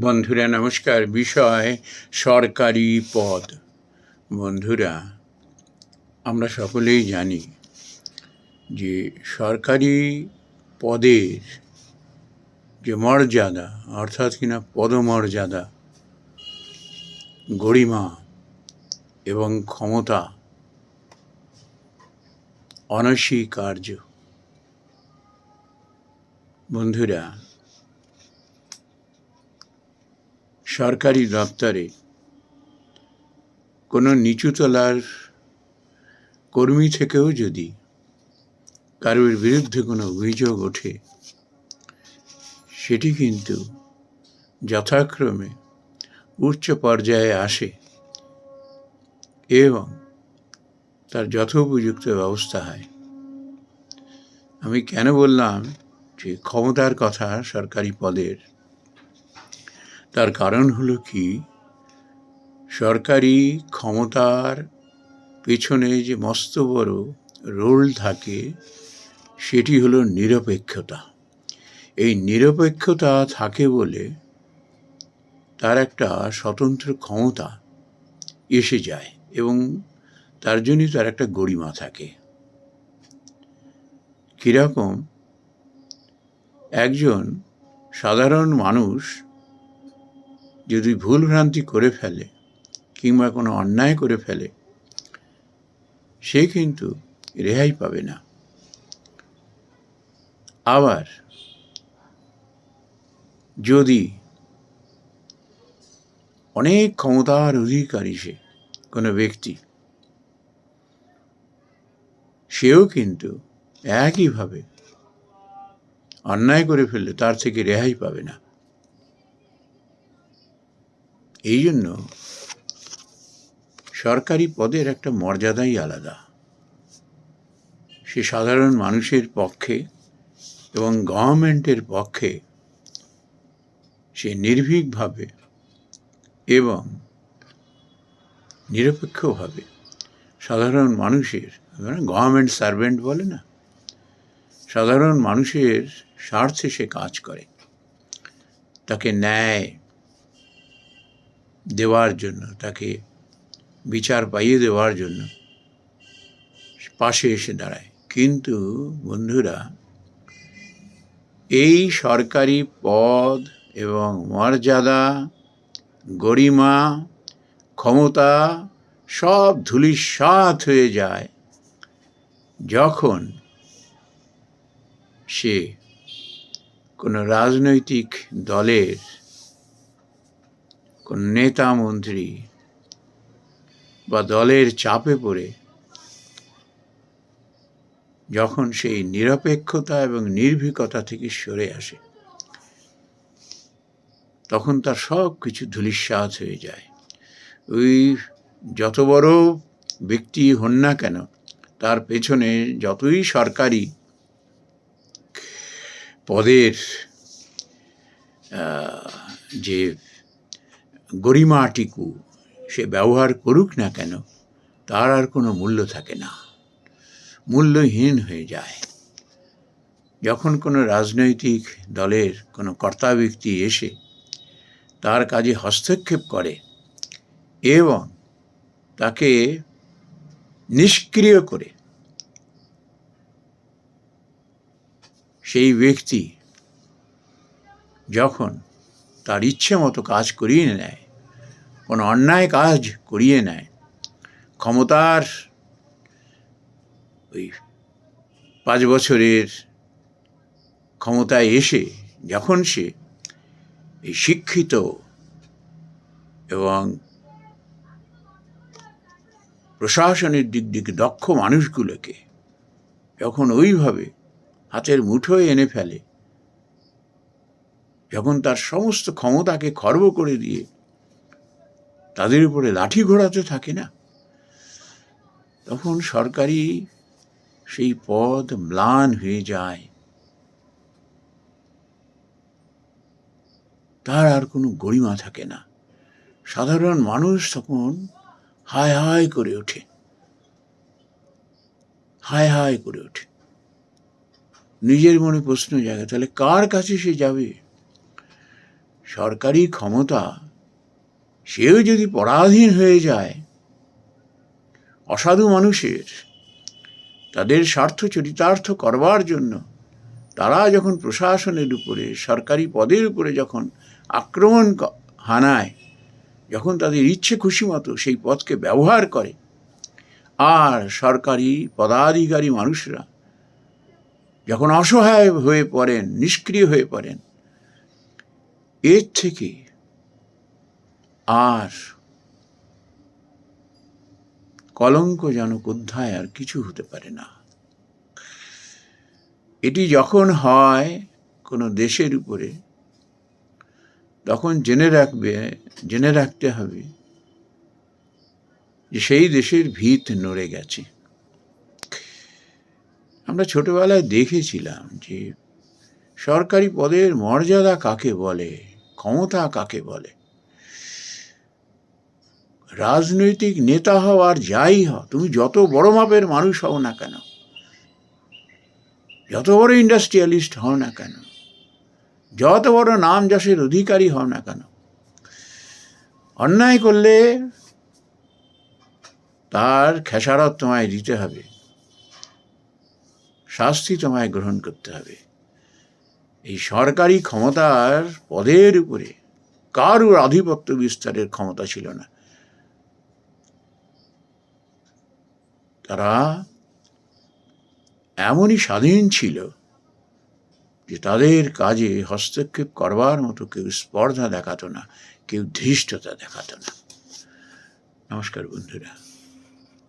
বন্ধুরা, নমস্কার। বিষয় সরকারি পদ। বন্ধুরা, আমরা সকলেই জানি যে সরকারি পদের যে মর্যাদা, অর্থাৎ কিনা পদমর্যাদা, গরিমা এবং ক্ষমতা অনস্বীকার্য। বন্ধুরা সরকারি দপ্তরে কোনো নিচুতলার কর্মী থেকেও যদি কারোর বিরুদ্ধে কোনো অভিযোগ ওঠে, সেটি কিন্তু যথাক্রমে উচ্চ পর্যায়ে আসে এবং তার যথোপযুক্ত ব্যবস্থা হয়। আমি কেন বললাম যে ক্ষমতার কথা সরকারি পদের তার কারণ হলো কি? সরকারি ক্ষমতার পেছনে যে মস্ত বড় রোল থাকে, সেটি হলো নিরপেক্ষতা। এই নিরপেক্ষতা থাকে বলে তার একটা স্বতন্ত্র ক্ষমতা এসে যায় এবং তার জন্যই তার একটা গরিমা থাকে। কীরকম? একজন সাধারণ মানুষ যদি ভুলভ্রান্তি করে ফেলে কিংবা কোনো অন্যায় করে ফেলে, সে কিন্তু রেহাই পাবে না। আবার যদি অনেক ক্ষমতার অধিকারী সে, কোনো ব্যক্তি, সেও কিন্তু একইভাবে অন্যায় করে ফেললে তার থেকে রেহাই পাবে না। এই জন্য সরকারি পদের একটা মর্যাদাই আলাদা। সে সাধারণ মানুষের পক্ষে এবং গভর্নমেন্টের পক্ষে সে নির্ভীকভাবে এবং নিরপেক্ষভাবে সাধারণ মানুষের গভর্নমেন্ট সার্ভেন্ট বলে না, সাধারণ মানুষের স্বার্থে সে কাজ করে। তাকে ন্যায় দেওয়ার জন্য, তাকে বিচার পাইয়ে দেওয়ার জন্য পাশে এসে দাঁড়ায়। কিন্তু বন্ধুরা, এই সরকারি পদ এবং মর্যাদা, গরিমা, ক্ষমতা সব ধুলিস্বাত হয়ে যায় যখন সে কোনো রাজনৈতিক দলের নেতা মন্ত্রী বা দলের চাপে পড়ে যখন সেই নিরপেক্ষতা এবং নির্ভীকতা থেকে সরে আসে, তখন তার সব কিছু ধুলিস্বাদ হয়ে যায়। ওই যত বড় ব্যক্তি হন না কেন, তার পেছনে যতই সরকারি পদের যে গরিমাটিকু সে ব্যবহার করুক না কেন, তার আর কোনো মূল্য থাকে না। মূল্যহীন হয়ে যায়। যখন কোনো রাজনৈতিক দলের কোনো কর্তা ব্যক্তি এসে তার কাজে হস্তক্ষেপ করে এবং তাকে নিষ্ক্রিয় করে, সেই ব্যক্তি যখন তার ইচ্ছে মতো কাজ করিয়ে নেয় কোনো অন্যায় কাজ করিয়ে নেয়। ক্ষমতার ওই পাঁচ বছরের ক্ষমতায় এসে যখন সে এই শিক্ষিত এবং প্রশাসনের দিক দিকে দক্ষ মানুষগুলোকে যখন ওইভাবে হাতের মুঠোয় এনে ফেলে, যখন তার সমস্ত ক্ষমতাকে খর্ব করে দিয়ে তাদের উপরে লাঠি ঘোরাতে থাকে না। তখন সরকারি সেই পদ ম্লান হয়ে যায়। তার আর কোনো গরিমা থাকে না। সাধারণ মানুষ তখন হায় হায় করে ওঠে। হায় হায় করে ওঠে। নিজের মনে প্রশ্ন জাগে, তাহলে কার কাছে সে যাবে? সরকারি ক্ষমতা সেও যদি পরাধীন হয়ে যায়, অসাধু মানুষের তাদের স্বার্থ চরিতার্থ করবার জন্য তারা যখন প্রশাসনের উপরে, সরকারি পদের উপরে যখন আক্রমণ হানায়, যখন তাদের ইচ্ছে খুশি মতো সেই পদকে ব্যবহার করে, আর সরকারি পদাধিকারী মানুষরা যখন অসহায় হয়ে পড়েন, নিষ্ক্রিয় হয়ে পড়েন, এর থেকে আর কলঙ্কজনক অধ্যায় আর কিছু হতে পারে না। এটি যখন হয় কোনো দেশের উপরে, তখন জেনে রাখবে, জেনে রাখতে হবে যে সেই দেশের ভিত নড়ে গেছে। আমরা ছোটবেলায় দেখেছিলাম যে সরকারি পদের মর্যাদা কাকে বলে, ক্ষমতা কাকে বলে? রাজনৈতিক নেতা হও আর যাই হও, তুমি যত বড় মাপের মানুষ হও না কেন? যত বড় ইন্ডাস্ট্রিয়ালিস্ট হও না কেন? যত বড় নাম যশের অধিকারী হও না কেন? অন্যায় করলে তার খেসারত তোমায় দিতে হবে। শাস্তি তোমায় গ্রহণ করতে হবে। এই সরকারি ক্ষমতার পদের উপরে কারুর আধিপত্য বিস্তারের ক্ষমতা ছিল না। তারা এমনই স্বাধীন ছিল যে তাদের কাজে হস্তক্ষেপ করবার মতো কেউ স্পর্ধা দেখাতো না, কেউ ধৃষ্টতা দেখাতো না। নমস্কার বন্ধুরা।